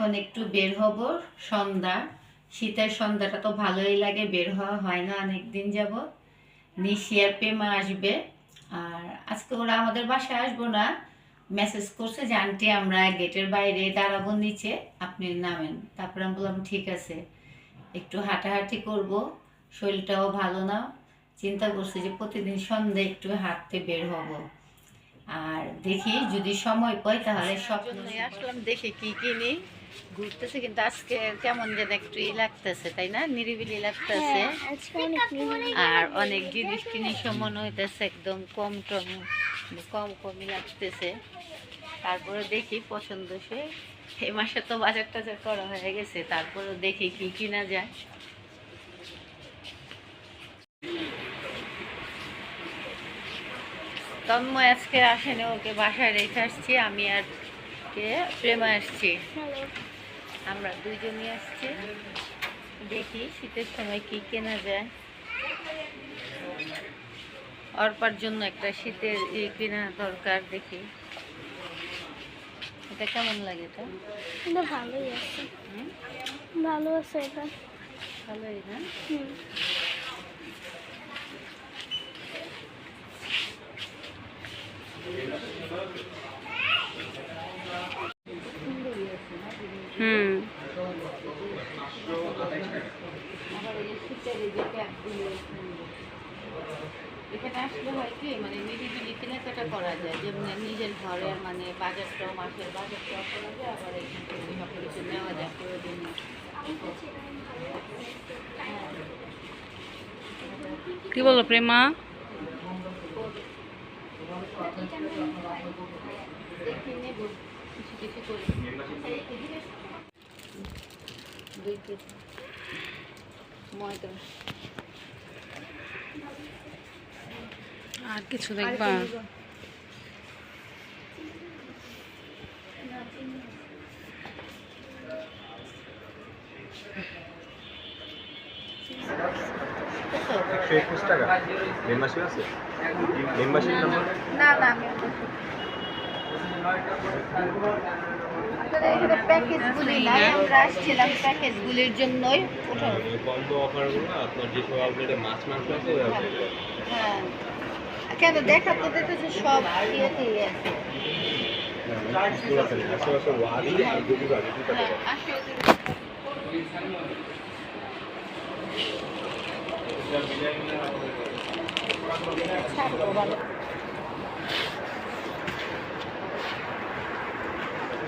এখন একটু বের হব সন্ধ্যা। শীতের সন্ধ্যাটা তো ভালোই লাগে বের হওয়া হয় না অনেক দিন যাব নিশি আর পেমা আসবে। আর আজকে ওরা আমাদের বাসায় আসব না। মেসেজ করছে যে আন্টি আমরা গেটের বাইরে দাঁড়াবো নিচে। আপনি নামেন। তারপরে আমি বললাম ঠিক আছে। একটু হাঁটাহাঁটি করব। শরীরটাও ভালো না। চিন্তা করছি যে প্রতিদিন সন্ধ্যে একটু হাঁটতে বের হব। আর দেখি যদি সময় পাই তাহলে সব আসলাম দেখি কি কিনি ঘুরতেছে কিন্তু আজকে কেমন যেন একটু ই লাগতেছে তাই না? নিরিবিলি লাগতেছে। হ্যাঁ। আর অনেক জিনিস মনে হইতেছে একদম কম টম কম কমই লাগতেছে। তারপরে দেখি পছন্দ সে এই মাসে তো বাজার টাজার করা হয়ে গেছে তারপরে দেখি কি কিনা যায়। তন্ময় আজকে আসেনি ওকে বাসায় রেখে আসছি আমি আর কে প্রেমা আসছি। আমরা দুইজনই আসছি। দেখি শীতের সময় কি কেনা যায়। অর্পার জন্য একটা শীতের ই কেনা দরকার দেখি। এটা কেমন লাগে এটা? ভালোই আছে। ভালো আছে এটা। ভালোই না? হুম। এখানে আসলে হয় কি মানে নিরিবিলি কেনাকাটা করা যায়। যেমন নিজের মানে বাজারটাও মাসের বাজারটাও করা যায় আবার এখান থেকে সব কিছু নেওয়া যায় প্রয়োজনীয়। কি বলো প্রেমা? দেখে নেব। দুই কেজি ময়দা আর কিছু দেখবা একশো একুশ টাকা। মেম্বারশিপ আছে? মেম্বারশিপ নাম্বার না না এখানে প্যাকেজগুলি নাই আমরা আসছিলাম প্যাকেজগুলির জন্যই আপনার যেসব মাছ মাংস আছে হ্যাঁ। কেন দেখা তো দেখতেছে সব ইয়েতেই আছে। হ্যাঁ ছাড়বো ভালো নেওয়া হয়ে গেছে তোমার নেওয়া হয়ে গেছে এখন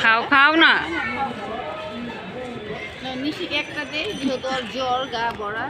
খাও খাও না। একটা দে যেহেতু জ্বর গা বড়া